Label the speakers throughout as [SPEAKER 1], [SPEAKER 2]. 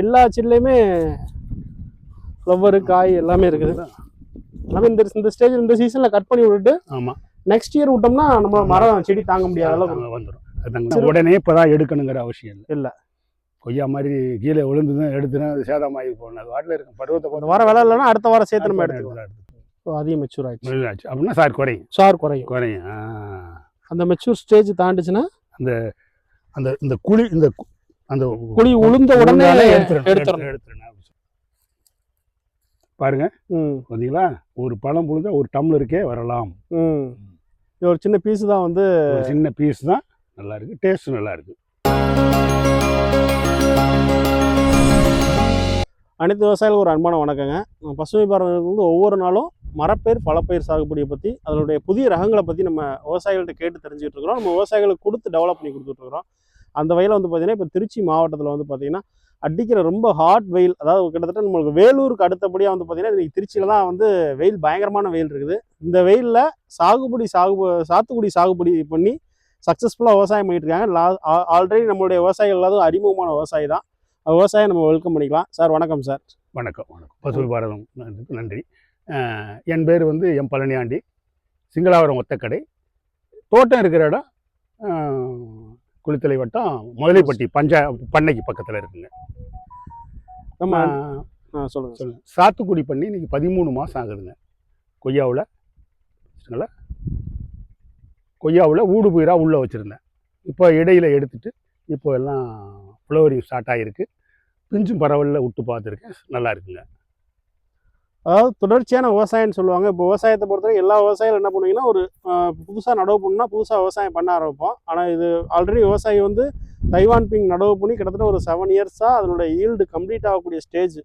[SPEAKER 1] எல்லா செடிலையுமே ஃப்ளவரு காய் எல்லாமே இருக்குது. எல்லாமே இந்த இந்த ஸ்டேஜ் இந்த சீசன்ல கட் பண்ணி விட்டுட்டு
[SPEAKER 2] ஆமா.
[SPEAKER 1] நெக்ஸ்ட் இயர் விட்டோம்னா நம்ம மரம் செடி தாங்க முடியாத அளவுக்கு
[SPEAKER 2] அதுதாங்க உடனே இப்பதான் எடுக்கணுங்கிற அவசியம் இல்லை.
[SPEAKER 1] இல்ல.
[SPEAKER 2] கொய்யா மாதிரி கீழே விழுந்துதான் எடுத்துனா அது சேதமாகி போகணும் அது வாட்டில் இருக்கும். பருவத்தை
[SPEAKER 1] இந்த வாரம் வேலை இல்லைன்னா அடுத்த வாரம் சேர்த்து நம்ம எடுத்துக்கலாம். So, அதிகம் மெச்சூர் ஆயிடுச்சு.
[SPEAKER 2] மெதுவாச்சு. அப்படின்னா சார் குறையும்.
[SPEAKER 1] சார் குறையும்.
[SPEAKER 2] குறையும்.
[SPEAKER 1] அந்த மெச்சூர் ஸ்டேஜ் தாண்டுச்சுன்னா
[SPEAKER 2] அந்த இந்த குழி இந்த அந்த
[SPEAKER 1] குழி உளுந்த உடனே
[SPEAKER 2] உளுந்தாலே எடுத்துடணும்,
[SPEAKER 1] எடுத்துடணும்.
[SPEAKER 2] எடுத்து- எடுத்துடணும். பாருங்க
[SPEAKER 1] ம்.
[SPEAKER 2] பார்த்தீங்களா ஒரு பழம் புழுந்தா ஒரு டம்ளருக்கே வரலாம்.
[SPEAKER 1] ம். இது ஒரு சின்ன பீஸ் தான் வந்து
[SPEAKER 2] சின்ன பீஸ் தான். நல்லா இருக்கு. டேஸ்ட் நல்லா இருக்கு.
[SPEAKER 1] அனைத்து விவசாயிகளுக்கும் ஒரு அன்பான வணக்கங்க. பசுமை பாரதம் வந்து ஒவ்வொரு நாளும் மரப்பயிர் பழப்பயிர் சாகுபடியை பற்றி அதனுடைய புதிய ரகங்களை பற்றி நம்ம விவசாயிகள்கிட்ட கேட்டு தெரிஞ்சுக்கிட்டு இருக்கிறோம். நம்ம விவசாயிகளுக்கு கொடுத்து டெவலப் பண்ணி கொடுத்துட்டு இருக்கிறோம். அந்த வகையில் வந்து பார்த்தீங்கன்னா இப்போ திருச்சி மாவட்டத்தில் வந்து பார்த்தீங்கன்னா அடிக்கிற ரொம்ப ஹாட் வெயில் அதாவது கிட்டத்தட்ட நம்மளுக்கு வேலூருக்கு அடுத்தபடியாக வந்து பார்த்தீங்கன்னா இன்றைக்கி திருச்சியில் தான் வந்து வெயில் பயங்கரமான வெயில் இருக்குது. இந்த வெயிலில் சாகுபடி சாகு சாத்துக்குடி சாகுபடி பண்ணி சக்ஸஸ்ஃபுல்லாக விவசாயம் பண்ணிட்டு இருக்காங்க. ஆல்ரெடி நம்மளுடைய விவசாயிகள் எல்லாரும் அறிமுகமான விவசாயி தான். விவசாயம் நம்ம வெல்கம் பண்ணிக்கலாம். சார் வணக்கம் சார்
[SPEAKER 2] வணக்கம் வணக்கம். பசுமை பாரதம் நன்றி- நன்றி. என் பேர் வந்து எம் பழனியாண்டி. சிங்களாவரம் ஒத்தக்கடை தோட்டம் இருக்கிற இடம் குளித்தலை வட்டம் முதலைப்பட்டி பஞ்சா பண்ணைக்கு பக்கத்தில் இருக்குங்க.
[SPEAKER 1] நம்ம
[SPEAKER 2] அஹ்,
[SPEAKER 1] ஆ, சொல்லுங்க. சார்
[SPEAKER 2] சொல்லுங்க. சாத்துக்குடி பண்ணி இன்னைக்கு பதிமூணு மாதம் ஆகுதுங்க. கொய்யாவில் கொய்யாவில் ஊடு பயிராக உள்ளே வச்சுருந்தேன். இப்போ இடையில எடுத்துட்டு இப்போ எல்லாம் ஃப்ளவரிங் ஸ்டார்ட் ஆகிருக்கு பிஞ்சும் பரவலில் விட்டு பார்த்துருக்கேன். நல்லா இருக்குங்க.
[SPEAKER 1] அதாவது தொடர்ச்சியான விவசாயம்னு சொல்லுவாங்க. இப்போ விவசாயத்தை பொறுத்தவரை எல்லா விவசாயிகளும் என்ன பண்ணுவீங்கன்னா ஒரு புதுசாக நடவு பண்ணால் புதுசாக விவசாயம் பண்ண ஆரம்பிப்போம். ஆனால் இது ஆல்ரெடி விவசாயி வந்து தைவான் பிங் நடவு பண்ணி கிட்டத்தட்ட ஒரு செவன் இயர்ஸாக அதனுடைய ஈல்டு கம்ப்ளீட் ஆகக்கூடிய ஸ்டேஜ்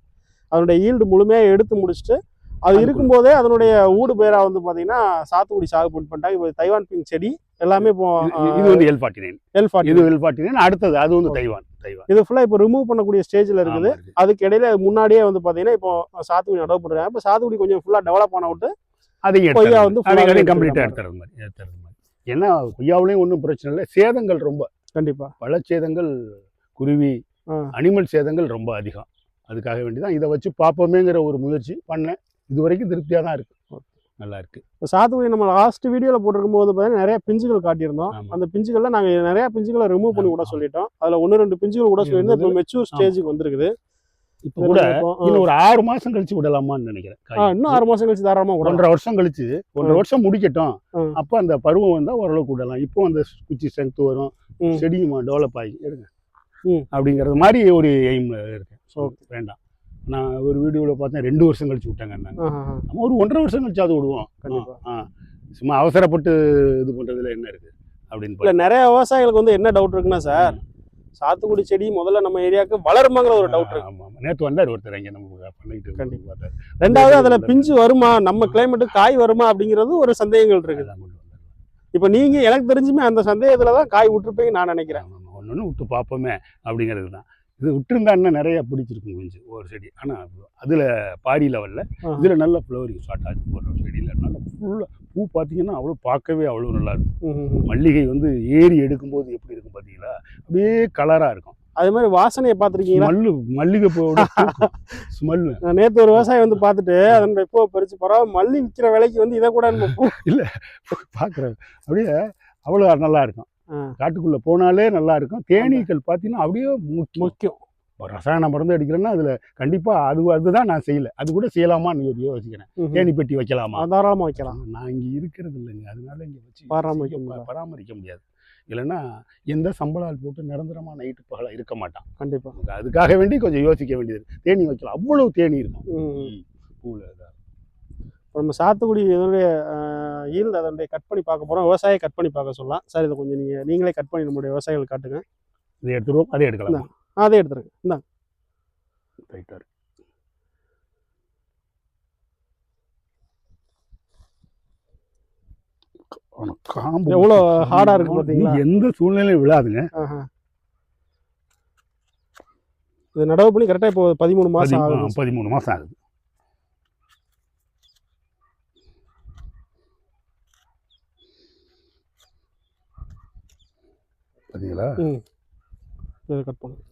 [SPEAKER 1] அதனுடைய ஈல்டு முழுமையாக எடுத்து முடிச்சுட்டு அது இருக்கும்போதே அதனுடைய ஊடு பேரா வந்து பார்த்தீங்கன்னா சாத்துக்குடி சாகுபடி பண்ணிட்டாங்க இப்போ தைவான் பிங் செடி எல்லாமே இப்போ
[SPEAKER 2] இது- வந்து L forty nine
[SPEAKER 1] L forty
[SPEAKER 2] இது எல் ஃபார்ட்டி நைன் அடுத்தது அது வந்து தைவான் தைவான்.
[SPEAKER 1] இது ஃபுல்லாக இப்போ ரிமூவ் பண்ணக்கூடிய ஸ்டேஜில் இருக்குது. அதுக்கு இடையில முன்னாடியே வந்து பார்த்தீங்கன்னா இப்போ சாத்துக்குடி நடவு பண்ணுறாங்க இப்போ சாத்துக்குடி கொஞ்சம் ஃபுல்லாக டெவலப் பண்ண விட்டு
[SPEAKER 2] அதையும்
[SPEAKER 1] கொய்யா. வந்து
[SPEAKER 2] கம்ப்ளீட்டாக எடுத்துறது மாதிரி எடுத்துறது மாதிரி. ஏன்னா கொய்யாவுலேயும் ஒன்றும் பிரச்சனை இல்லை. சேதங்கள் ரொம்ப.
[SPEAKER 1] கண்டிப்பாக
[SPEAKER 2] பழச்சேதங்கள் குருவி
[SPEAKER 1] ஆ.
[SPEAKER 2] அனிமல் சேதங்கள் ரொம்ப அதிகம். அதுக்காக வேண்டி தான் இதை வச்சு பார்ப்போமேங்கிற ஒரு முயற்சி பண்ணேன். இது வரைக்கும் திருப்தியாக தான் இருக்கு நல்லா இருக்கு
[SPEAKER 1] இப்போ சாத்துக்குடி நம்ம லாஸ்ட் வீடியோவில் போட்டிருக்கும் போது பார்த்தீங்கன்னா நிறைய பிஞ்சுகள் காட்டியிருந்தோம். அந்த பிஞ்சுகளில் நாங்கள் நிறைய பிஞ்சுகளை ரிமூவ் பண்ணி
[SPEAKER 2] ஆமா.
[SPEAKER 1] சொல்லிட்டோம் அதில் ஒன்று ரெண்டு பிஞ்சுகள் கூட சொல்லியிருந்தோம் இப்போ மெச்சூர் ஸ்டேஜுக்கு வந்திருக்குது
[SPEAKER 2] இப்போ கூட. இன்னும் ஒரு ஆறு மாசம் கழிச்சு விடலாமான்னு நினைக்கிறேன்.
[SPEAKER 1] இன்னும் ஆறு மாதம் கழிச்சு விடலாம்
[SPEAKER 2] ஒன்றரை வருஷம் கழிச்சு ஒன்றரை வருஷம் முடிக்கட்டும். அப்போ அந்த பருவம் வந்தால் ஓரளவுக்கு விடலாம் இப்போ அந்த குச்சி ஸ்ட்ரென்த் வரும். செடியும் டெவலப் ஆகி எடுங்க. அப்படிங்கிறது மாதிரி ஒரு எய்ம்ல இருக்கேன் ஸோ. வேண்டாம் நான் ஒரு வீடியோவில் பார்த்தேன் ரெண்டு வருஷம் கழிச்சு விட்டாங்க. நம்ம ஒரு ஒன்றரை வருஷம் கழிச்சு அது விடுவோம்
[SPEAKER 1] கண்டிப்பா.
[SPEAKER 2] ஆ. சும்மா அவசரப்பட்டு இது பண்றதுல என்ன இருக்கு அப்படின்னு
[SPEAKER 1] இல்லை நிறைய விவசாயிகளுக்கு வந்து என்ன டவுட் இருக்குன்னா சார் சாத்துக்குடி செடி முதல்ல நம்ம ஏரியாவுக்கு வளருமாங்கிற ஒரு டவுட் இருக்கு
[SPEAKER 2] ஆமா ஆமா நேத்து வந்தார் ஒருத்தர் இங்க நம்ம பண்ணிட்டு
[SPEAKER 1] கண்டிப்பா.
[SPEAKER 2] பார்த்தாரு.
[SPEAKER 1] ரெண்டாவது அதில் பிஞ்சு வருமா நம்ம கிளைமேட்டுக்கு காய் வருமா அப்படிங்கிறது ஒரு சந்தேகங்கள் இருக்குது. இப்போ நீங்க எனக்கு தெரிஞ்சுமே அந்த சந்தேகத்தில் தான் காய் விட்டுருப்பீங்க நான் நினைக்கிறேன்.
[SPEAKER 2] ஒண்ணு ஒண்ணு விட்டு பார்ப்போமே அப்படிங்கிறது தான் இது விட்டுருந்தா இன்னும் நிறைய பிடிச்சிருக்கும் கொஞ்சம் ஒரு செடி. ஆனா அதுல பாரி லெவல்ல. இதுல நல்ல ஃப்ளவரிங் ஸ்டார்ட் ஆச்சு. ஒரு செடியில. நல்லா ஃபுல்லா பூ பார்த்தீங்கன்னா அவ்வளோ பார்க்கவே அவ்வளோ நல்லா இருக்கும். மல்லிகை வந்து ஏறி எடுக்கும்போது எப்படி இருக்கும் பார்த்தீங்களா அப்படியே கலரா இருக்கும்.
[SPEAKER 1] அதே மாதிரி வாசனையை பார்த்துருக்கீங்களா?
[SPEAKER 2] ஸ்மெல்லு மல்லிகை பூவோட ஸ்மெல்லு.
[SPEAKER 1] நான் நேத்து ஒரு விவசாயி வந்து பார்த்துட்டு அதனுடைய பூவை பறிச்சு பரவாயில்ல மல்லி விற்கிற விலைக்கு வந்து இதை கூட நம்ம பூ
[SPEAKER 2] பார்க்குறேன் அப்படியே அவ்வளோ நல்லா இருக்கும். காட்டுக்குள்ள போனாலே நல்லா இருக்கும். தேனீக்கள் பார்த்தீங்கன்னா அப்படியே முக்கியம். ரசாயன மருந்து அடிக்கிறேன்னா அதில் கண்டிப்பாக அது அதுதான் நான் செய்யல. அது கூட செய்யலாமான்னு யோசிக்கிறேன். தேனி பெட்டி வைக்கலாமா?
[SPEAKER 1] தாராளமா வைக்கலாம்.
[SPEAKER 2] நான் இங்கே இருக்கிறது இல்லைங்க. அதனால இங்கே வச்சு
[SPEAKER 1] பராமரிக்க.
[SPEAKER 2] பராமரிக்க முடியாது. இல்லைன்னா எந்த சம்பளால் போட்டு நிரந்தரமாக நைட்டு பகலாக இருக்க மாட்டான்.
[SPEAKER 1] கண்டிப்பா.
[SPEAKER 2] அதுக்காக வேண்டி கொஞ்சம் யோசிக்க வேண்டியது தேனி வைக்கலாம். அவ்வளோ தேனி இருக்கும். பூவில்
[SPEAKER 1] நம்ம சாத்துக்குடி இதனுடைய ஈல்டு அதனுடைய கட் பண்ணி பார்க்க போறோம். விவசாயியை கட் பண்ணி பார்க்க சொல்லலாம். சார் இதை கொஞ்சம் நீங்க நீங்களே கட் பண்ணி நம்மளுடைய விவசாயிகள் காட்டுங்க.
[SPEAKER 2] இதை எடுத்துருவோம் அதை எடுக்கலாம்.
[SPEAKER 1] அதே எடுத்துருங்க. இந்தா.
[SPEAKER 2] ரைட்டாக இருக்கு. காம்பு
[SPEAKER 1] எவ்வளோ ஹார்டா இருக்கு பாத்தீங்களா
[SPEAKER 2] இது எந்த சூழ்நிலையும் விழாதுங்க.
[SPEAKER 1] இது நடவு பண்ணி கரெக்டா இப்போ பதிமூணு
[SPEAKER 2] ஆ, பதிமூணு மாசம் ஆகுது. பார்த்தீங்களா
[SPEAKER 1] இதை கட் பண்ணுங்க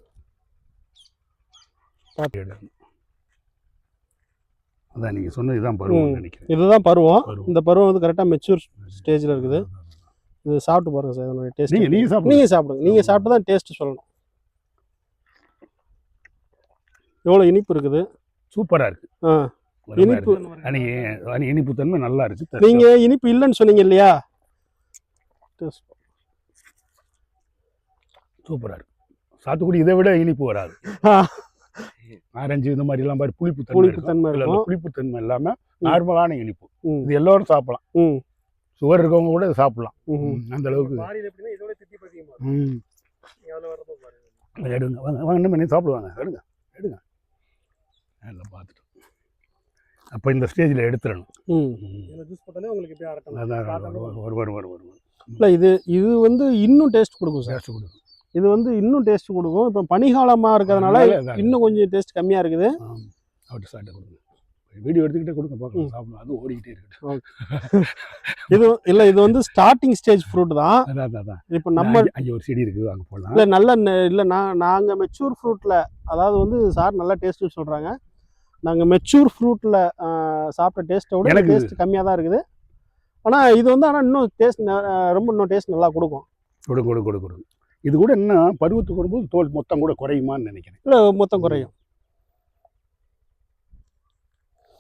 [SPEAKER 2] எடுக்கணும். அதான் நீங்க சொன்னது இதான் பருவம். நினைக்கிறேன்.
[SPEAKER 1] இதுதான் பருவம். இந்த பருவம் வந்து கரெக்டாக மெச்சூர் ஸ்டேஜில் இருக்குது. இது சாப்பிட்டு பாருங்க சார் இதனுடைய டேஸ்ட்
[SPEAKER 2] நீங்க நீங்க சாப்பிடுங்க.
[SPEAKER 1] நீங்கள் சாப்பிடுங்க. நீங்கள் சாப்பிட்டு தான் டேஸ்ட் சொல்லணும். எவ்வளோ இனிப்பு இருக்குது?
[SPEAKER 2] சூப்பரா இருக்கு.
[SPEAKER 1] ஆ. இனிப்பு.
[SPEAKER 2] அணி இனிப்பு தன்மை நல்லா இருக்கு.
[SPEAKER 1] நீங்க இனிப்பு இல்லைன்னு சொன்னீங்க இல்லையா? Taste.
[SPEAKER 2] சூப்பரா இருக்கு சாத்துக்குடி இதை விட இனிப்பு வராது. ஆரஞ்சு இந்த மாதிரி எல்லாம் மாதிரி புளிப்பு தன்மை
[SPEAKER 1] புளிப்பு
[SPEAKER 2] இருக்கும்.
[SPEAKER 1] தன்மை இருக்கும்.
[SPEAKER 2] புளிப்பு தன்மை இல்லாம நார்மலான இனிப்பு.
[SPEAKER 1] ம்,
[SPEAKER 2] இது எல்லாரும் சாப்பிடலாம்.
[SPEAKER 1] ம்,
[SPEAKER 2] சுகர் இருக்கவங்க கூட இதை சாப்பிடலாம்.
[SPEAKER 1] ம்.
[SPEAKER 2] அந்த அளவுக்கு. ம். எடுங்க. வாங்க வாங்க இன்னும் பண்ணி சாப்பிடுவாங்க? எடுங்க எடுங்க. நல்லா பார்த்துட்டு. அப்போ இந்த ஸ்டேஜில் எடுத்துடணும். ஒரு ஒரு ஒரு ஒரு
[SPEAKER 1] இல்ல இது இது வந்து இன்னும் டேஸ்ட் கொடுக்கும் சார்.
[SPEAKER 2] டேஸ்ட் கொடுக்கும்.
[SPEAKER 1] இது வந்து இன்னும் டேஸ்ட் கொடுக்கும். இப்போ பனிகாலமா இருக்கிறதுனால. இன்னும் கொஞ்சம் டேஸ்ட் கம்மியா இருக்குது.
[SPEAKER 2] அவர்கிட்ட சாப்பிட்டு கொடுங்க. வீடியோ எடுத்துக்கிட்டே கொடுங்க பார்க்கலாம். சாப்பிடலாம் அது ஓடிக்கிட்டே இருக்கட்டும்
[SPEAKER 1] இது இல்ல இது வந்து ஸ்டார்டிங் ஸ்டேஜ் ஃப்ரூட் தான்.
[SPEAKER 2] அதான் அதான்,
[SPEAKER 1] இப்போ நம்ம
[SPEAKER 2] அங்கே- ஒரு செடி இருக்குது. அங்கே போடலாம்.
[SPEAKER 1] இல்ல நல்ல இல்ல நான் நாங்க மெச்சூர் ஃப்ரூட்ல அதாவது வந்து சார் நல்லா டேஸ்ட் சொல்றாங்க. நாங்க மெச்சூர் ஃப்ரூட்ல சாப்பிட்ட டேஸ்ட்டை விட டேஸ்ட் கம்மியா தான் இருக்குது. ஆனா இது வந்து ஆனா இன்னும் டேஸ்ட் ரொம்ப இன்னும் டேஸ்ட் நல்லா கொடுக்கும்.
[SPEAKER 2] கொடு கொடு கொடு கொடு. இது கூட இன்னும் பருவத்துக்கு வரும்போது தோல் மொத்தம் கூட குறையுமான்னு நினைக்கிறேன்.
[SPEAKER 1] இல்ல மொத்தம் குறையும்.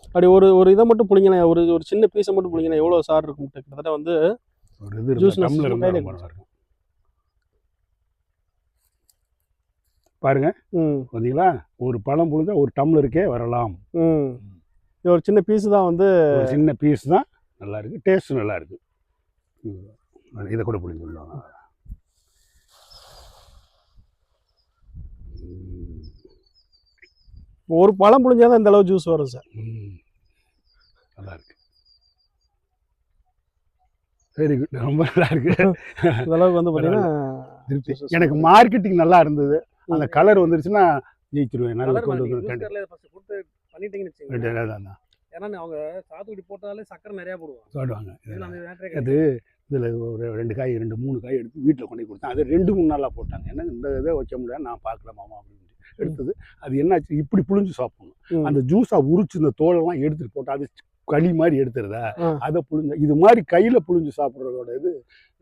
[SPEAKER 1] அப்படி ஒரு ஒரு இதை மட்டும் புளிங்களேன் ஒரு ஒரு சின்ன பீஸை மட்டும் புளிங்களேன் எவ்வளோ சார் இருக்கும்? கிட்டத்தட்ட வந்து
[SPEAKER 2] ஒரு இது நல்லா இருக்கும். பாருங்க.
[SPEAKER 1] ம்.
[SPEAKER 2] பார்த்தீங்களா ஒரு பழம் புழுந்தா ஒரு டம்ளருக்கே வரலாம்.
[SPEAKER 1] ம். இது ஒரு சின்ன பீஸ் தான் வந்து
[SPEAKER 2] சின்ன பீஸ் தான் நல்லா இருக்கு. டேஸ்ட் நல்லா இருக்கு. இதை கூட புளிஞ்சு விடலாம் ம்.
[SPEAKER 1] ஒரு பழம் புளிஞ்சாதான் இந்த அளவு ஜூஸ் வரும் சார்
[SPEAKER 2] ம். நல்லா இருக்கு. வெரி குட் ரொம்ப நல்லா இருக்கு.
[SPEAKER 1] இந்த அளவுக்கு வந்து பார்த்தீங்கன்னா
[SPEAKER 2] திருப்தி. எனக்கு மார்க்கெட்டிங் நல்லா இருந்தது. அந்த கலர் வந்துருச்சுன்னா ஜெயிச்சிருவேன். நல்லா கொண்டு வந்து கண்டு ரெண்டு அதான். தான்
[SPEAKER 1] ஏன்னா அவங்க சாத்துக்குடி போட்டாலே சக்கரை நிறைய போடுவாங்க.
[SPEAKER 2] இதெல்லாம். அது இதில் ஒரு ரெண்டு காய் ரெண்டு மூணு காய் எடுத்து வீட்டில் கொண்டு கொடுத்தேன். அது ரெண்டு மூணு நாளாக போட்டாங்க. ஏன்னா இந்த இதை வைக்க முடியாது நான் பார்க்கல மாமா அப்படின்னு. எடுத்தது. அது என்னாச்சு? இப்படி புழிஞ்சு சாப்பிடணும். அந்த ஜூஸாக உரிச்சு இந்த தோலெல்லாம் எடுத்துட்டு போட்டு அது களி மாதிரி எடுத்துருதா. அதை புழிஞ்சு இது மாதிரி கையில் புழிஞ்சு சாப்பிட்றதோட இது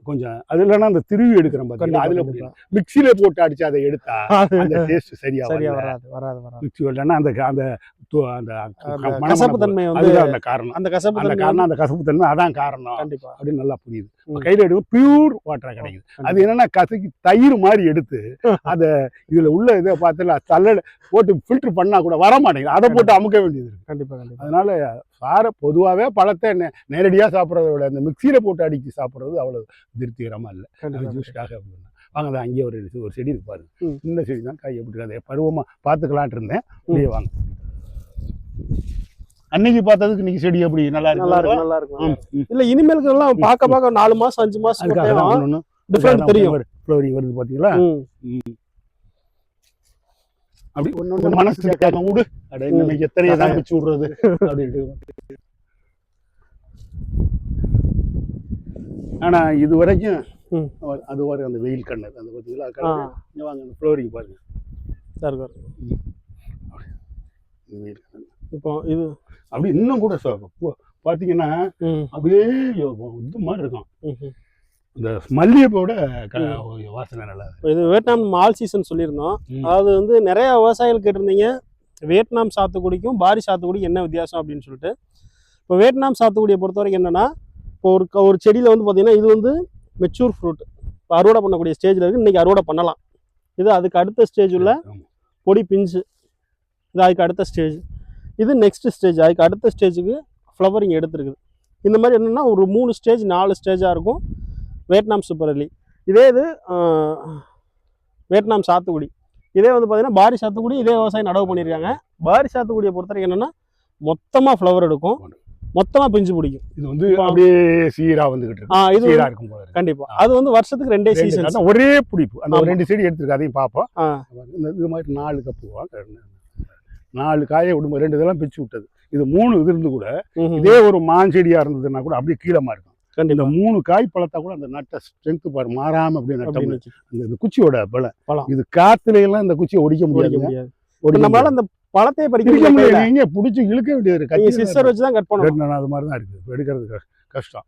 [SPEAKER 2] கொஞ்சம் அது இல்லைன்னா அந்த திருவி எடுக்கிறேன் பார்த்தீங்களா அதில் மிக்சியில போட்டு அடிச்சு அதை எடுத்தா அந்த டேஸ்ட் சரியா
[SPEAKER 1] சரியா வராது வராது வராது.
[SPEAKER 2] மிக்சி வரலன்னா அந்த அந்த அந்த
[SPEAKER 1] அந்த. கசப்பு தன்மை வந்து
[SPEAKER 2] அந்த காரணம்.
[SPEAKER 1] அந்த கசப்பு
[SPEAKER 2] அந்த காரணம் அந்த கசப்பு தன்மை அதான் காரணம்
[SPEAKER 1] கண்டிப்பா.
[SPEAKER 2] அப்படின்னு நல்லா புரியுது. கையில எடுக்கும் பியூர் வாட்டரா கிடைக்குது. அது. என்னன்னா கசக்கி தயிர் மாதிரி எடுத்து அத இதுல உள்ள இதை பார்த்துல தள்ள போட்டு ஃபில்டர் பண்ணா கூட வர மாட்டேங்குது. அதை போட்டு அமுக்க வேண்டியது இருக்கு.
[SPEAKER 1] கண்டிப்பா கண்டிப்பா.
[SPEAKER 2] அதனால சார பொதுவாகவே பழத்தை நே- நேரடியா சாப்பிட்றத விட இந்த மிக்சியில போட்டு அடிச்சு சாப்பிட்றது அவ்வளவு திருப்திகரமா இல்லை. ஜூஸ்க்காக அப்படின்னா வாங்க தான் அங்கேயே ஒரு ஒரு செடி
[SPEAKER 1] ம்.
[SPEAKER 2] இந்த செடி தான் காய் எப்படி அதை பருவமா பார்த்துக்கலான்ட்டு இருந்தேன். அப்படியே வாங்க. அன்னைக்கு பார்த்ததுக்கு இன்னைக்கு செடி எப்படி? நல்லா இருக்கு
[SPEAKER 1] நல்லா இருக்கு நல்லா
[SPEAKER 2] ம்,
[SPEAKER 1] இருக்கு.
[SPEAKER 2] ம்.
[SPEAKER 1] இல்ல இனிமேலுக்கு எல்லாம் பார்க்க பார்க்க நாலு மாசம் அஞ்சு
[SPEAKER 2] ஒண்ணு
[SPEAKER 1] டிஃபரெண்ட் தெரியும்.
[SPEAKER 2] ஃப்ளவரிங் வருது பாத்தீங்களா
[SPEAKER 1] ம்.
[SPEAKER 2] அப்படி ஒண்ணு மனசு கேட்காம விடு. அட இன்னைக்கு எத்தனையை தான் பிச்சு விடுறது. அப்படின்ட்டு. ஆனா இது வரைக்கும். அது வரை அந்த வெயில் கண்ணு அந்த கலர் இங்க வாங்க அந்த ஃப்ளவரிங் பாருங்க. இந்த வெயில் கண்ணு
[SPEAKER 1] இப்போ இது
[SPEAKER 2] அப்படி இன்னும் கூட சொ- போ- பாத்தீங்கன்னா
[SPEAKER 1] ம்,
[SPEAKER 2] அப்படியே இது மாதிரி இருக்கும். இந்த மல்லிகைப்பூவோட க- வாசனை நல்லா.
[SPEAKER 1] இது வியட்நாம் மால் சீசன் சொல்லியிருந்தோம். அதாவது வந்து நிறைய விவசாயிகள் கேட்டிருந்தீங்க வியட்நாம் சாத்துக்குடிக்கும் பாரி சாத்துக்குடி என்ன வித்தியாசம் அப்படின்னு சொல்லிட்டு இப்போ வியட்நாம் சாத்துக்குடியை பொறுத்த வரைக்கும் என்னன்னா இப்போ ஒரு ஒரு செடியில் வந்து பார்த்தீங்கன்னா இது வந்து மெச்சூர் ஃப்ரூட் இப்போ அறுவடை பண்ணக்கூடிய ஸ்டேஜில் இருக்குது இன்றைக்கி அறுவடை பண்ணலாம். இது அதுக்கு அடுத்த ஸ்டேஜ் உள்ள. பொடி பிஞ்சு. இது அதுக்கு அடுத்த ஸ்டேஜ் இது நெக்ஸ்ட் ஸ்டேஜ் அதுக்கு அடுத்த ஸ்டேஜுக்கு ஃப்ளவரிங் எடுத்துருக்குது. இந்த மாதிரி என்னென்னா ஒரு மூணு ஸ்டேஜ் நாலு ஸ்டேஜாக இருக்கும். வியட்நாம் சூப்பர் அலி இதே இது வியட்நாம் சாத்துக்குடி. இதே வந்து பார்த்தீங்கன்னா பாரி சாத்துக்குடி இதே விவசாயம் நடவு பண்ணியிருக்காங்க. பாரி சாத்துக்குடியை பொறுத்த வரைக்கும் என்னென்னா மொத்தமாக ஃப்ளவர் எடுக்கும். மொத்தமாக பிஞ்சு பிடிக்கும்.
[SPEAKER 2] இது வந்து அப்படியே சீரா வந்துகிட்டு இருக்கு.
[SPEAKER 1] இது
[SPEAKER 2] சீரா இருக்கும் போல இருக்கு.
[SPEAKER 1] கண்டிப்பாக அது வந்து வருஷத்துக்கு ரெண்டே சீசன்
[SPEAKER 2] ஒரே பிடிப்பு. அந்த. ரெண்டு செடி எடுத்துருக்கு அதையும் பார்ப்போம். இது மாதிரி நாலு கப்பு நாலு காயை விடும்போது ரெண்டு இதெல்லாம் பிச்சு விட்டது. இது மூணு இது இருந்து கூட இதே ஒரு மான் செடியா இருந்ததுன்னா கூட அப்படியே கீழமா இருக்கும். இந்த மூணு காய் பழத்தா கூட அந்த நட்டை ஸ்ட்ரென்த் பாரு மாறாம அப்படியே நட்டம் அந்த குச்சியோட பலம்
[SPEAKER 1] பலம்.
[SPEAKER 2] இது காத்துல எல்லாம் இந்த குச்சியை ஒடிக்க முடியாது.
[SPEAKER 1] நம்மளால அந்த
[SPEAKER 2] முடியாது. இழுக்க
[SPEAKER 1] முடியல
[SPEAKER 2] நீங்க பிடிச்சி இழுக்க வேண்டியது கத்தி
[SPEAKER 1] சிஸ்டர் வச்சு தான் கட் பண்ணணும்.
[SPEAKER 2] அது மாதிரி தான் இருக்கு. இப்ப எடுக்கிறது கஷ்- கஷ்டம்.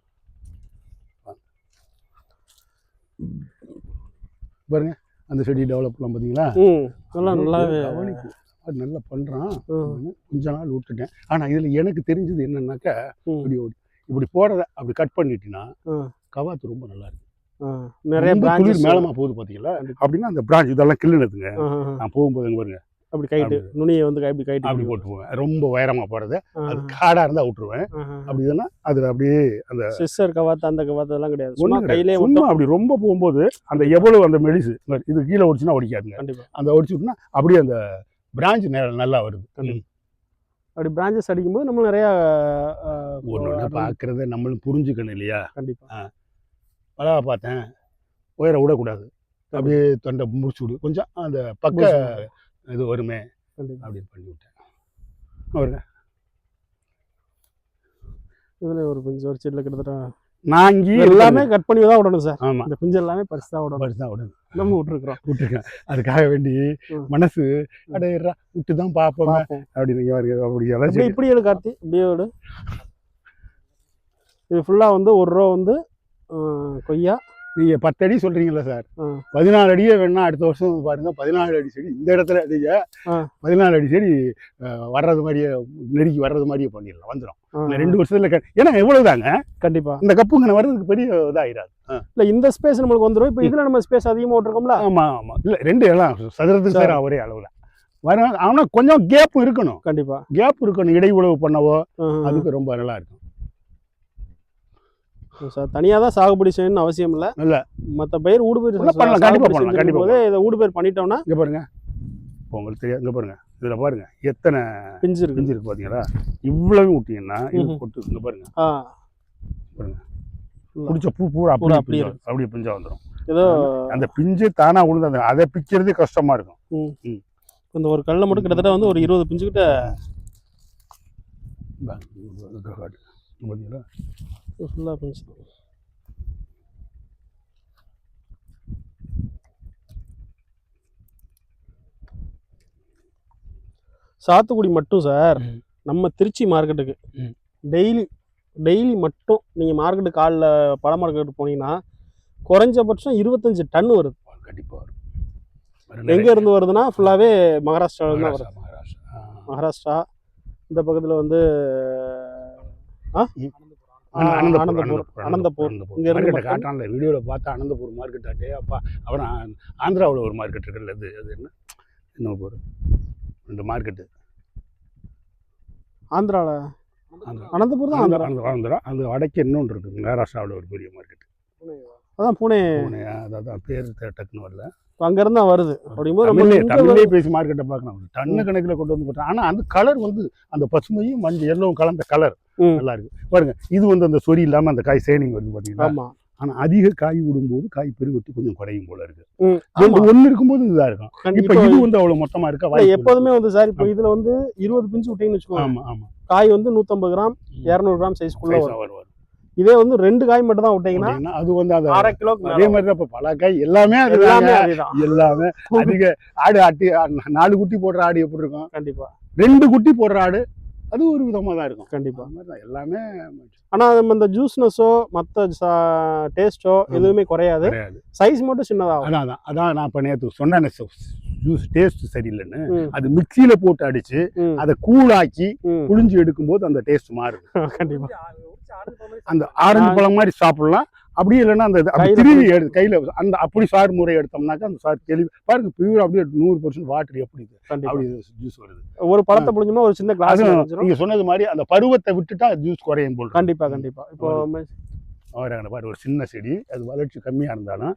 [SPEAKER 2] பாருங்க அந்த செடி டெவலப்லாம் பார்த்தீங்களா
[SPEAKER 1] நல்லா நல்லா
[SPEAKER 2] கவனிக்கும். அது நல்லா பண்றான்.
[SPEAKER 1] ம்,
[SPEAKER 2] கொஞ்ச நாள் விட்டுட்டேன். ஆனா இதுல எனக்கு தெரிஞ்சது என்னன்னாக்கா இப்படி இப்படி போறத அப்படி கட் பண்ணிட்டீங்கன்னா. கவாத்து ரொம்ப நல்லா இருக்கு.
[SPEAKER 1] நிறைய
[SPEAKER 2] துளிர் மேலமா போகுது பாத்தீங்களா? அப்படின்னா அந்த பிரான்ச் இதெல்லாம் கிள்ளுனதுங்க. நான் போகும்போது இங்க பாருங்க
[SPEAKER 1] அப்படி கைட்டு நுனியை வந்து அப்படி கைட்டு
[SPEAKER 2] அப்படி போட்டு போவேன் ரொம்ப உயரமா போறது.
[SPEAKER 1] ஆ,
[SPEAKER 2] அது காடா இருந்தா விட்டுருவேன். அப்படி இல்லைன்னா அதுல அப்படியே அந்த
[SPEAKER 1] சிஸ்டர் கவாத்து அந்த கவாத்து எல்லாம் கிடையாது. சும்மா
[SPEAKER 2] ஒண்ணு
[SPEAKER 1] கையிலே.
[SPEAKER 2] சும்மா அப்படி ரொம்ப போகும்போது அந்த எவ்வளவு அந்த மெடிசு இது கீழே ஒடிச்சுன்னா ஒடிக்காதுங்க.
[SPEAKER 1] கண்டிப்பா.
[SPEAKER 2] அந்த ஒடிச்சுட்டுனா அப்படியே அந்த பிரான்ச் நல்லா வருது.
[SPEAKER 1] அப்படி பிரான்ச்சஸ் அடிக்கும்போது நம்ம நிறைய
[SPEAKER 2] ஒன்று ஒன்று பார்க்கறத நம்மளும் புரிஞ்சுக்கணும் இல்லையா?
[SPEAKER 1] கண்டிப்பா.
[SPEAKER 2] பழக பார்த்தேன். உயர விடக்கூடாது. அப்படியே தொண்டை முடிச்சு விடு கொஞ்சம் அந்த பக்க இது வருமே அப்படின்னு பண்ணி விட்டேன் அவருங்க?
[SPEAKER 1] இதுல ஒரு பிஞ்சு ஒரு செடியில் கிட்டத்தட்ட
[SPEAKER 2] நான் இங்கேயே
[SPEAKER 1] எல்லாமே கட் பண்ணி தான் விடணும் சார்.
[SPEAKER 2] ஆமாம்
[SPEAKER 1] இந்த பிஞ்சு எல்லாமே பறிச்சு தான் விடணும்.
[SPEAKER 2] பரிசு தான் விடணும்.
[SPEAKER 1] நம்ம விட்டுருக்குறோம்.
[SPEAKER 2] விட்டுருக்கேன் அதுக்காக வேண்டி. மனசு அடையிறா விட்டு தான் பார்ப்போமே அப்படின்னு இங்க அப்படி எல்லாம்
[SPEAKER 1] இப்படி எடு கார்த்தி. இப்படியே எடு இது ஃபுல்லா வந்து ஒரு ரோ வந்து கொய்யா
[SPEAKER 2] நீங்க பத்து அடி சொல்றீங்களா சார். பதினாலு அடியே வேணா அடுத்த வருஷம் பாருங்க பதினாலு அடி செடி இந்த இடத்துல நீங்க
[SPEAKER 1] ஆ.
[SPEAKER 2] பதினாலு அடி செடி வர்றது மாதிரியே நெருக்கி வர்றது மாதிரியே பண்ணிடலாம் வந்துடும் ரெண்டு வருஷத்துல ஏன்னா எவ்வளவுதாங்க?
[SPEAKER 1] கண்டிப்பா.
[SPEAKER 2] இந்த கப்புங்க வர்றதுக்கு பெரிய இதாயிராது.
[SPEAKER 1] இல்ல இந்த ஸ்பேஸ் நம்மளுக்கு வந்துரும். இப்போ இதுல நம்ம ஸ்பேஸ் அதிகமா விட்டுருக்கோம்ல?
[SPEAKER 2] ஆமா ஆமா. இல்ல ரெண்டு எல்லாம் சதுரத்துக்கு
[SPEAKER 1] சரி.
[SPEAKER 2] ஒரே அளவுல. வர ஆனா கொஞ்சம் கேப் இருக்கணும்.
[SPEAKER 1] கண்டிப்பா.
[SPEAKER 2] கேப் இருக்கணும் இடை உழவு பண்ணவோ. அதுக்கு ரொம்ப நல்லா இருக்கும்.
[SPEAKER 1] சார் தனியா தான் சாகுபடி செய்யணும்னு அவசியம் இல்ல
[SPEAKER 2] இல்ல.
[SPEAKER 1] மத்த பயிர் ஊடுபயிர்
[SPEAKER 2] பண்ணலாம்,
[SPEAKER 1] சாகுபடி
[SPEAKER 2] கண்டிப்பா பண்ணலாம்,
[SPEAKER 1] செஞ்சிருக்கும்
[SPEAKER 2] கண்டிப்பா
[SPEAKER 1] போதே இதை ஊடுபயிர் பண்ணிட்டோம்னா
[SPEAKER 2] இங்க பாருங்க இப்போ உங்களுக்கு தெரியாது இங்க பாருங்க இதுல பாருங்க எத்தனை
[SPEAKER 1] பிஞ்சு இருக்கு
[SPEAKER 2] பிஞ்சு இருக்கு பாத்தீங்களா இவ்வளவு விட்டீங்கன்னா இது. கொட்டு இங்க பாருங்க
[SPEAKER 1] ஆ
[SPEAKER 2] பாருங்க. பிடிச்ச பூ பூரா
[SPEAKER 1] பூரா
[SPEAKER 2] அப்படியே
[SPEAKER 1] அப்படியே
[SPEAKER 2] பிஞ்சா வந்துடும்
[SPEAKER 1] ஏதோ
[SPEAKER 2] அந்த பிஞ்சு தானா உழுந்து அதை பிக்கிறது கஷ்டமா இருக்கும்
[SPEAKER 1] இந்த ஒரு கல்ல மட்டும் கிட்டத்தட்ட வந்து ஒரு இருபது பிஞ்சு கிட்ட
[SPEAKER 2] பாத்தீங்களா
[SPEAKER 1] ஃபுல்லா பிஞ்சு சாத்துக்குடி மட்டும் சார். நம்ம திருச்சி மார்க்கெட்டுக்கு. டெய்லி டெய்லி மட்டும் நீங்கள் மார்க்கெட்டு காலைல பழ மார்க்கெட்டு போனீங்கன்னா குறைஞ்சபட்சம் இருபத்தஞ்சு டன் வருது
[SPEAKER 2] கண்டிப்பா வரும்
[SPEAKER 1] எங்க இருந்து வருதுன்னா ஃபுல்லாவே மகாராஷ்டிரால தான் வருது.
[SPEAKER 2] மகாராஷ்டிரா
[SPEAKER 1] இந்த பக்கத்துல வந்து ஆ? அனந்தபூர்
[SPEAKER 2] அனந்தபுரம்.
[SPEAKER 1] இங்க இருந்து
[SPEAKER 2] மார்க்கெட்டை காட்டுறான்ல, வீடியோல பார்த்தா அனந்தபுரம் மார்க்கெட் ஆட்டே அப்பா அப்புறம் ஆ- ஆந்திராவுல ஒரு மார்க்கெட் இருக்குல்ல அது அது என்ன? என்ன பேர் இந்த மார்க்கெட்டு
[SPEAKER 1] ஆந்திரால?
[SPEAKER 2] ஆந்திரா.
[SPEAKER 1] அனந்தபூர் தான் ஆந்திரா
[SPEAKER 2] ஆந்திரா. அந்த வடக்கு இன்னொன்று இருக்கு மகாராஷ்டிராவில் ஒரு பெரிய மார்க்கெட்
[SPEAKER 1] அதான் பூனே.
[SPEAKER 2] அதான் பேர் டக்குன்னு வரல.
[SPEAKER 1] இப்ப அங்க இருந்து தான் வருது. அப்படிங்கும்போது
[SPEAKER 2] தமிழ்லே தமிழ்லேயே பேசி மார்க்கெட்டை பார்க்கலாம் டன்னு கணக்கில் கொண்டு வந்து போட்டான் ஆனால் அந்த கலர் வந்து அந்த பசுமையும் மஞ்சள் எல்லோவும் கலந்த கலர். நல்லா இருக்கு. பாருங்க இது வந்து அந்த சொறி இல்லாம அந்த காய் சேனிங் வருது பாத்தீங்களா?
[SPEAKER 1] ஆமா.
[SPEAKER 2] ஆனா அதிக காய் விடும்போது காய் பெருவெட்டு கொஞ்சம் குறையும் போல இருக்கு. ஒண்ணு இருக்கும்போது இதா இருக்கும். இப்ப இது வந்து அவ்வளவு மொத்தமா இருக்கா?
[SPEAKER 1] எப்போதுமே வந்து சார் இப்போ இதுல வந்து இருபது பிஞ்சு விட்டீங்கன்னு. வச்சுக்கோங்க.
[SPEAKER 2] ஆமா ஆமா.
[SPEAKER 1] காய் வந்து நூத்தம்பது கிராம் இரநூறு கிராம் சைஸ்க்குள்ள வரும். இதே வந்து ரெண்டு காய் மட்டும் தான் விட்டீங்கன்னா
[SPEAKER 2] அது வந்து அது
[SPEAKER 1] அரை கிலோக்கு
[SPEAKER 2] அதே மாதிரி தான் இப்ப பல காய் எல்லாமே அது
[SPEAKER 1] எல்லாமே
[SPEAKER 2] எல்லாமே அதிக ஆடு ஆட்டி நாலு குட்டி போடுற ஆடு எப்படி இருக்கும்?
[SPEAKER 1] கண்டிப்பா.
[SPEAKER 2] ரெண்டு குட்டி போடுற ஆடு அது ஒரு விதமா தான் இருக்கும்.
[SPEAKER 1] கண்டிப்பா.
[SPEAKER 2] அது மாதிரி தான் எல்லாமே
[SPEAKER 1] ஆனா நம்ம இந்த ஜூஸ்னஸோ மத்த டேஸ்டோ எதுவுமே குறையாது. சைஸ் மட்டும் சின்னதாகும்
[SPEAKER 2] அதான் அதான். அதான் நான் இப்போ நேற்று சொன்னேன் ஜூஸ் டேஸ்ட் சரியில்லைன்னு. அது மிக்சியில போட்டு அடிச்சு
[SPEAKER 1] ம்,
[SPEAKER 2] அதை கூழாக்கி. புழிஞ்சு எடுக்கும்போது அந்த டேஸ்ட் மாறுது.
[SPEAKER 1] கண்டிப்பா.
[SPEAKER 2] அந்த ஆரஞ்சு பழம் மாதிரி சாப்பிடலாம். அப்படி இல்லைன்னா அந்த திருவி எடு கையில அந்த அப்படி சாறு முறை எடுத்தோம்னாக்கா அந்த சாறு தெளிவு. பாருங்க பியூர் அப்படியே நூறு பர்சன்ட் வாட்டர் எப்படி அப்படி ஜூஸ் வருது.
[SPEAKER 1] ஒரு பழத்தை புழிஞ்சோம்னா ஒரு சின்ன கிளாஸ்
[SPEAKER 2] அது நீங்க சொன்னது மாதிரி அந்த பருவத்தை விட்டுட்டா ஜூஸ் குறையும் போல் இருக்கு.
[SPEAKER 1] கண்டிப்பா கண்டிப்பா. இப்போ
[SPEAKER 2] பாரு ஒரு சின்ன செடி அது வளர்ச்சி கம்மியா இருந்தாலும்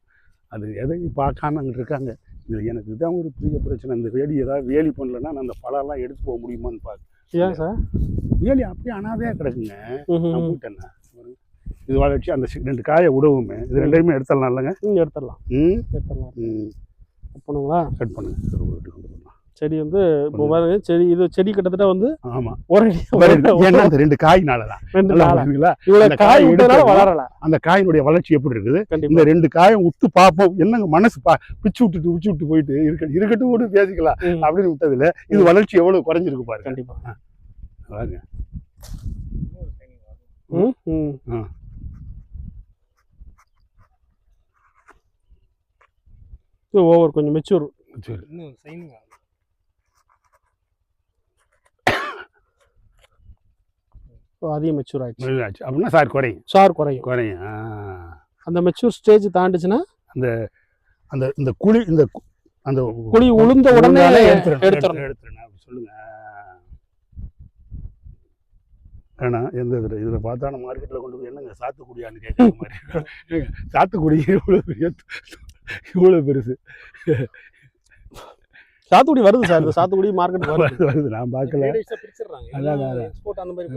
[SPEAKER 2] அது எதையும் பார்க்காம அங்கே இருக்காங்க. இது எனக்கு இதுதான் ஒரு பெரிய பிரச்சனை. இந்த வேலி ஏதாவது வேலி பண்ணலன்னா நான் அந்த பழம்லாம் எடுத்து போக முடியுமான்னு பார்க்க
[SPEAKER 1] ஏன் சார்?
[SPEAKER 2] வேலி அப்படியே அனாதையா கிடக்குங்க. போயிட்டேன் இது வளர்ச்சி அந்த ரெண்டு காயை விடவுமே. இது ரெண்டையுமே எடுத்துடலாம் இல்லைங்க?
[SPEAKER 1] ம், எடுத்துடலாம்.
[SPEAKER 2] ம்?
[SPEAKER 1] எடுத்துடலாம்.
[SPEAKER 2] ம்.
[SPEAKER 1] பண்ணுங்களா?
[SPEAKER 2] கட் பண்ணுங்க.
[SPEAKER 1] செடி வந்து இப்போ பாருங்க செடி இது செடி கிட்டத்தட்ட வந்து
[SPEAKER 2] ஆமா.
[SPEAKER 1] ஒரு
[SPEAKER 2] ஏன்னா அந்த ரெண்டு
[SPEAKER 1] நாளா
[SPEAKER 2] இருக்குங்களா?
[SPEAKER 1] இவ்வளவு காய் விட்டனால வளரல.
[SPEAKER 2] அந்த காயினுடைய வளர்ச்சி எப்படி இருக்குது? இந்த ரெண்டு காயும் உத்து பார்ப்போம் என்னங்க மனசு பா பிச்சு விட்டுட்டு பிச்சு விட்டு போயிட்டு இருக்கட்டும் இருக்கட்டும் கூட பேசிக்கலாம் அப்படின்னு விட்டதுல இது வளர்ச்சி எவ்வளவு குறைஞ்சிருக்கு பாருங்க.
[SPEAKER 1] கண்டிப்பா.
[SPEAKER 2] பாருங்க
[SPEAKER 1] ம், ம்.
[SPEAKER 2] ஆ.
[SPEAKER 1] இது ஓவர் கொஞ்சம் மெச்சூர்
[SPEAKER 2] சரி
[SPEAKER 3] இன்னும் சைனிங் ஆகும்.
[SPEAKER 1] அதிகம் மெச்சூர் ஆயிடுச்சு.
[SPEAKER 2] மெதுவாச்சு. அப்படின்னா சார் குறையும்.
[SPEAKER 1] சார் குறையும்.
[SPEAKER 2] குறையும்.
[SPEAKER 1] அந்த மெச்சூர் ஸ்டேஜ் தாண்டுச்சுன்னா?
[SPEAKER 2] அந்த இந்த குழி இந்த அந்த
[SPEAKER 1] குழி உளுந்த உடனே
[SPEAKER 2] எடுத்துடணும்,
[SPEAKER 1] எடுத்துடணும்.
[SPEAKER 2] எடுத்து- எடுத்துடணும். அப்படி சொல்லுங்க ஏன்னா எந்த இதில் இதில் பார்த்தா நம்ம மார்க்கெட்டில் கொண்டு போய் என்னங்க சாத்துக்குடியான்னு கேட்குற மாதிரி. சாத்துக்குடி இவ்வளோ பெரிய இவ்வளோ பெருசு.
[SPEAKER 1] சாத்துக்குடி வருது சார் இந்த சாத்துக்குடி மார்க்கெட் வருது.
[SPEAKER 2] வருது நான் பார்க்கல. அதான், அதான்.
[SPEAKER 3] எக்ஸ்போர்ட் அந்த மாதிரி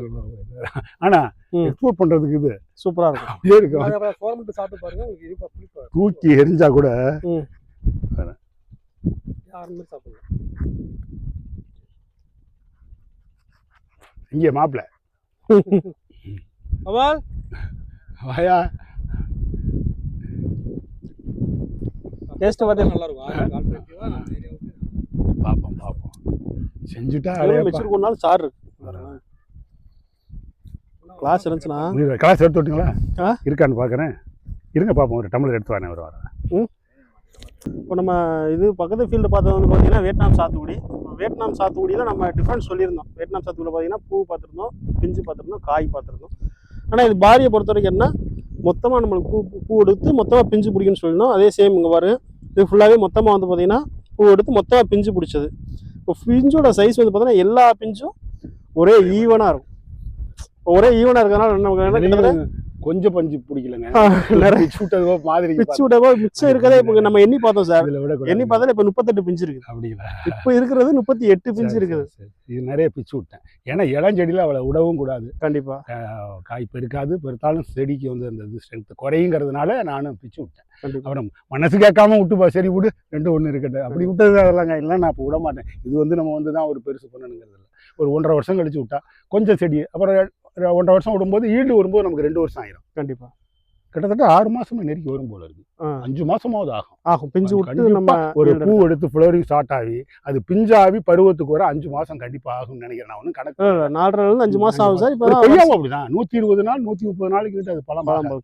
[SPEAKER 2] பண்றதுக்கு இது
[SPEAKER 1] சூப்பரா இருக்கும்.
[SPEAKER 2] அப்படியே இருக்கு
[SPEAKER 3] நாங்க அப்புறம் கோரமண்டல் சாப்பிட்டு பாருங்க இருக்கும்.
[SPEAKER 2] தூக்கி எரிஞ்சா கூட
[SPEAKER 3] யாருமே சாப்பிடலாம்
[SPEAKER 2] இங்கே மாப்பிள்ள
[SPEAKER 3] அவள்?
[SPEAKER 2] வாயா
[SPEAKER 1] டேஸ்ட் பார்த்து
[SPEAKER 3] நல்லா இருக்கும்.
[SPEAKER 2] பார்ப்போம் பார்ப்போம் செஞ்சுட்டா
[SPEAKER 1] ஒரு நாள் சார் இருக்கு கிளாஸ் இருந்துச்சுன்னா
[SPEAKER 2] கிளாஸ் எடுத்து விட்டீங்களா?
[SPEAKER 1] ஆ?
[SPEAKER 2] இருக்கான்னு பார்க்குறேன். இருங்க பார்ப்போம் ஒரு டம்ளர் எடுத்து வரேன் ஒரு வாரம்
[SPEAKER 1] இப்போ நம்ம இது பக்கத்து ஃபீல்டு பார்த்தது வந்து பார்த்தீங்கன்னா வியட்நாம் சாத்துக்குடி. வியட்நாம் சாத்துக்குடியில் நம்ம டிஃபரன்ஸ் சொல்லியிருந்தோம். வியட்நாம் சாத்துக்குடியில் பார்த்தீங்கன்னா பூ பார்த்துருந்தோம் பிஞ்சு பார்த்துருந்தோம் காய் பார்த்துருந்தோம். ஆனால் இது பாரியை பொறுத்த வரைக்கும் என்ன? மொத்தமாக நம்மளுக்கு பூ பூ- எடுத்து மொத்தமாக பிஞ்சு பிடிக்குன்னு சொல்லணும் அதே சேம் இங்கே பாரு. இது ஃபுல்லாகவே மொத்தமாக வந்து பார்த்தீங்கன்னா பூ எடுத்து மொத்தமாக பிஞ்சு பிடிச்சது. இப்போ பிஞ்சோட சைஸ் வந்து பார்த்தீங்கன்னா எல்லா பிஞ்சும் ஒரே ஈவனாக இருக்கும். ஒரே ஈவனாக இருக்கிறதுனால நமக்கு
[SPEAKER 2] கொஞ்சம் பஞ்சு பிடிக்கலங்க.
[SPEAKER 1] நிறைய
[SPEAKER 2] பிச்சு விட்டதோ மாதிரி
[SPEAKER 1] பிச்சு விடவோ மிச்சம் இருக்கதே இப்போ நம்ம எண்ணி பார்த்தோம் சார். எண்ணி பார்த்தாலே இப்போ முப்பத்தெட்டு பிஞ்சு இருக்குது.
[SPEAKER 2] அப்படிங்களா?
[SPEAKER 1] இப்போ இருக்கிறது முப்பத்தி எட்டு பிஞ்சு இருக்குது.
[SPEAKER 2] இது நிறைய பிச்சு விட்டேன். ஏன்னா இளஞ்செடியில் அவளை விடவும் கூடாது.
[SPEAKER 1] கண்டிப்பா.
[SPEAKER 2] ஆஹ் காய் பெருக்காது பெருத்தாலும் செடிக்கு வந்து அந்த இது ஸ்ட்ரென்த் குறையுங்கிறதுனால நானும் பிச்சு விட்டேன். அப்புறம் மனசு கேட்காம விட்டுப்பா சரி விடு ரெண்டு ஒன்று இருக்கட்டும். அப்படி விட்டது அதெல்லாங்க. இல்லை நான் இப்போ விட மாட்டேன். இது வந்து நம்ம வந்து தான் ஒரு பெருசு பண்ணணுங்கிறது இல்லை. ஒரு ஒன்றரை வருஷம் கழிச்சு விட்டா கொஞ்சம் செடி அப்புறம் ஒன்றரை வருஷம் விடும்போது ஈல்டு வரும்போது நமக்கு ரெண்டு வருஷம் ஆயிரும்.
[SPEAKER 1] கண்டிப்பா.
[SPEAKER 2] கிட்டத்தட்ட ஆறு மாசமே நெருக்கி வரும் போல இருக்கு. அஞ்சு மாசமாவது ஆகும்.
[SPEAKER 1] ஆகும். பிஞ்சு விட்டு நம்ம
[SPEAKER 2] ஒரு பூ எடுத்து ஃப்ளவரிங் ஸ்டார்ட் ஆகி அது பிஞ்சாவி பருவத்துக்கு வர அஞ்சு மாசம் கண்டிப்பா ஆகும்னு நினைக்கிறேன். நான் ஒன்றும் கணக்கு
[SPEAKER 1] நாலரை இருந்து அஞ்சு மாசம் ஆகும் சார். இப்போ
[SPEAKER 2] கொய்யாவும் அப்படிதான். நூத்தி இருபது நாள் நூத்தி முப்பது நாளைக்கு கிட்ட அது பழம்
[SPEAKER 1] பழம்.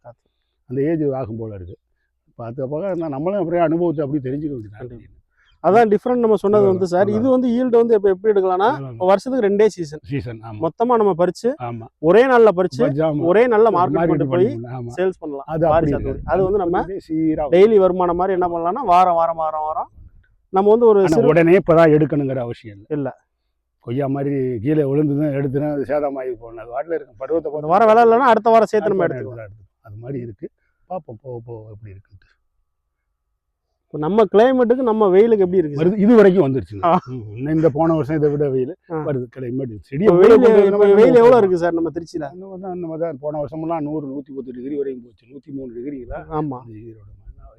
[SPEAKER 2] அந்த ஏஜ் ஆகும் போல இருக்கு. பார்த்து பார்க்க நம்மளும் அப்படியே அனுபவத்தை அப்படி தெரிஞ்சுக்க வேண்டியதான்.
[SPEAKER 1] அதான் டிஃப்ரெண்ட் நம்ம சொன்னது வந்து சார். இது வந்து ஈல்டு வந்து இப்போ எப்படி எடுக்கலாம்னா வருஷத்துக்கு ரெண்டே சீசன்
[SPEAKER 2] சீசன்
[SPEAKER 1] மொத்தமா நம்ம பறிச்சு ஒரே நாள்ல பறிச்சு. ஒரே நல்ல மார்க்கெட் கொண்டு போய் சேல்ஸ் பண்ணலாம்.
[SPEAKER 2] அது. இருக்காது.
[SPEAKER 1] வந்து நம்ம டெய்லி வருமானம் மாதிரி என்ன பண்ணலாம்னா வாரம் வாரம் வாரம் வாரம் நம்ம வந்து ஒரு
[SPEAKER 2] உடனே இப்பதான் எடுக்கணுங்கிற அவசியம் இல்லை.
[SPEAKER 1] இல்ல.
[SPEAKER 2] கொய்யா மாதிரி கீழே விழுந்துதான் எடுத்துனா அது சேதமாகி போகணும் அது வாட்டில் இருக்கும். பருவத்தை
[SPEAKER 1] வாரம் வேலை இல்லைன்னா அடுத்த வாரம் சேர்த்து நம்ம எடுத்துக்கலாம்.
[SPEAKER 2] அது மாதிரி இருக்கு. பார்ப்போம் போக போக எப்படி
[SPEAKER 1] இப்போ நம்ம கிளைமேட்டுக்கு நம்ம வெயிலுக்கு எப்படி இருக்கு?
[SPEAKER 2] வருது இது வரைக்கும் இன்னும் இந்த போன வருஷம் இதை விட வெயில். வருது. கிளைமேட் செடி
[SPEAKER 1] இப்போ வெயில் இப்போ வெயில் எவ்வளோ இருக்கு சார் நம்ம திருச்சியில?
[SPEAKER 2] நம்ம தான் போன வருஷமெல்லாம் நூறு நூற்றி பத்து டிகிரி வரையும் போச்சு. நூற்றி மூணு டிகிரிங்களா?
[SPEAKER 1] ஆமா.
[SPEAKER 2] அந்த ஈரோடு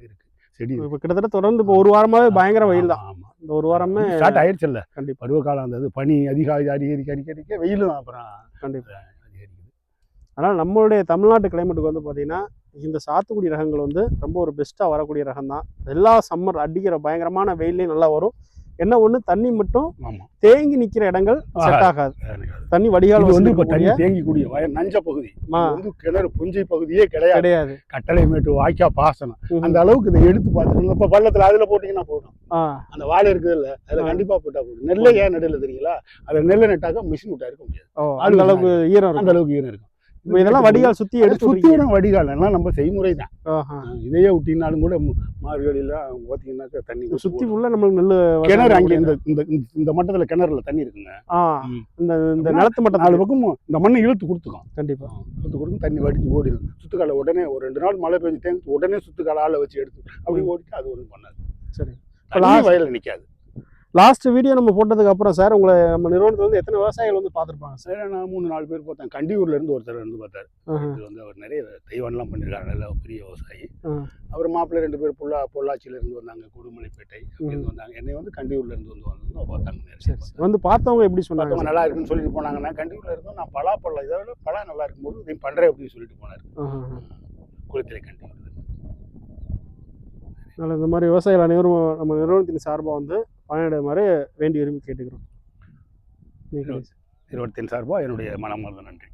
[SPEAKER 2] இருக்கு. செடி
[SPEAKER 1] இப்போ கிட்டத்தட்ட தொடர்ந்து இப்போ ஒரு வாரமாவே பயங்கர வெயில் தான்.
[SPEAKER 2] ஆமா.
[SPEAKER 1] இந்த ஒரு வாரமே
[SPEAKER 2] ஸ்டார்ட் ஆயிடுச்சுல்ல.
[SPEAKER 1] கண்டிப்பா.
[SPEAKER 2] பருவகாலம் அந்த இது பனி அதிக அதிகரிக்க அதிகரிக்க வெயிலும் அப்புறம்
[SPEAKER 1] கண்டிப்பா.
[SPEAKER 2] அதிகரிக்குது.
[SPEAKER 1] அதனால நம்மளுடைய தமிழ்நாட்டு கிளைமேட்டுக்கு வந்து பார்த்தீங்கன்னா இந்த சாத்துக்குடி ரகங்கள் வந்து ரொம்ப ஒரு பெஸ்ட்டாக வரக்கூடிய ரகம் தான் எல்லா சம்மர் அடிக்கிற பயங்கரமான வெயிலையும் நல்லா வரும். என்ன ஒன்று தண்ணி மட்டும் தேங்கி நிற்கிற இடங்கள் செட் ஆகாது. தண்ணி வடிகால்
[SPEAKER 2] வந்து இப்போ தண்ணி தேங்கி கூடிய நஞ்ச பகுதி. வந்து கிணறு புஞ்சை பகுதியே கிடையாது.
[SPEAKER 1] கிடையாது.
[SPEAKER 2] கட்டளை மேட்டு வாய்க்கா பாசனம். அந்த அளவுக்கு இதை எடுத்து பார்த்துட்டு இப்போ பள்ளத்துல அதுல போட்டீங்கன்னா போடும் அந்த வாழை இருக்குது இல்ல அதுல. கண்டிப்பா போட்டா போடும் நெல்லை ஏன் நடுல தெரியுங்களா? அதை நெல்லை நட்டாக்க மிஷின் விட்டா இருக்க முடியாது.
[SPEAKER 1] அந்த அளவுக்கு ஈரம்
[SPEAKER 2] அந்த அளவுக்கு ஈரம் இருக்கும்.
[SPEAKER 1] இப்போ இதெல்லாம் வடிகால் சுற்றி எடுத்து.
[SPEAKER 2] விடும் வடிகால். எல்லாம் நம்ம செய்முறை தான். இதையே விட்டினாலும் கூட மார்கழியில பார்த்தீங்கன்னாக்கா தண்ணி
[SPEAKER 1] சுத்தி ஃபுல்லாக நம்மளுக்கு நெல்
[SPEAKER 2] கிணறு அங்கே இந்த இந்த இந்த மட்டத்துல கிணறுல தண்ணி இருக்குங்க.
[SPEAKER 1] இந்த இந்த நிலத்து
[SPEAKER 2] நாலு
[SPEAKER 1] மட்டத்தில்
[SPEAKER 2] பக்கமும் இந்த மண்ணை இழுத்து கொடுத்துக்கும்
[SPEAKER 1] கண்டிப்பா.
[SPEAKER 2] இழுத்து கொடுக்கும் தண்ணி வடிச்சு ஓடிடும் சுத்துக்கால உடனே ஒரு ரெண்டு நாள் மழை பெஞ்சு தேங்கி உடனே சுத்துக்கால ஆளை வச்சு எடுத்து அப்படி ஓடிட்டு அது ஒன்றும் பண்ணாது.
[SPEAKER 1] சரி.
[SPEAKER 2] வயல்ல நிக்காது.
[SPEAKER 1] லாஸ்ட் வீடியோ நம்ம போட்டதுக்கு அப்புறம் சார் உங்களை நம்ம நிறுவனத்துல வந்து எத்தனை விவசாயிகள் வந்து பார்த்துருப்பாங்க? சார்
[SPEAKER 2] நான் மூணு நாலு பேர் பார்த்தேன். கண்டியூர்ல இருந்து ஒருத்தர் வந்து பார்த்தாரு. இது வந்து அவர் நிறைய தெய்வம்லாம் பண்ணியிருக்காரு நல்ல பெரிய விவசாயி. அவர் மாப்பிள்ளை ரெண்டு பேர் பொள்ளா பொள்ளாச்சியில இருந்து வந்தாங்க. கொடுமலைப்பேட்டை இருந்து வந்தாங்க. என்னை வந்து கண்டியூர்ல இருந்து வந்து வந்து பார்த்தாங்க.
[SPEAKER 1] வந்து பார்த்தவங்க எப்படி சொன்னாங்க?
[SPEAKER 2] நல்லா இருக்குன்னு சொல்லிட்டு போனாங்க நான் கண்டியூர்ல இருந்தோம் நான் பலா பழம் இதை விட பலா நல்லா இருக்கும்போது நீ பண்றேன் அப்படின்னு சொல்லிட்டு போனார். குளத்திலே கண்டியூர்ல
[SPEAKER 1] அதனால இந்த மாதிரி விவசாயிகள் அனைவரும் நம்ம நிறுவனத்தின் சார்பாக வந்து பயனடைமாறு வேண்டி விரும்பி கேட்டுக்கிறோம். மிக்க
[SPEAKER 2] இருபத்தேழு சார்பாக என்னுடைய மனமார்ந்த நன்றி.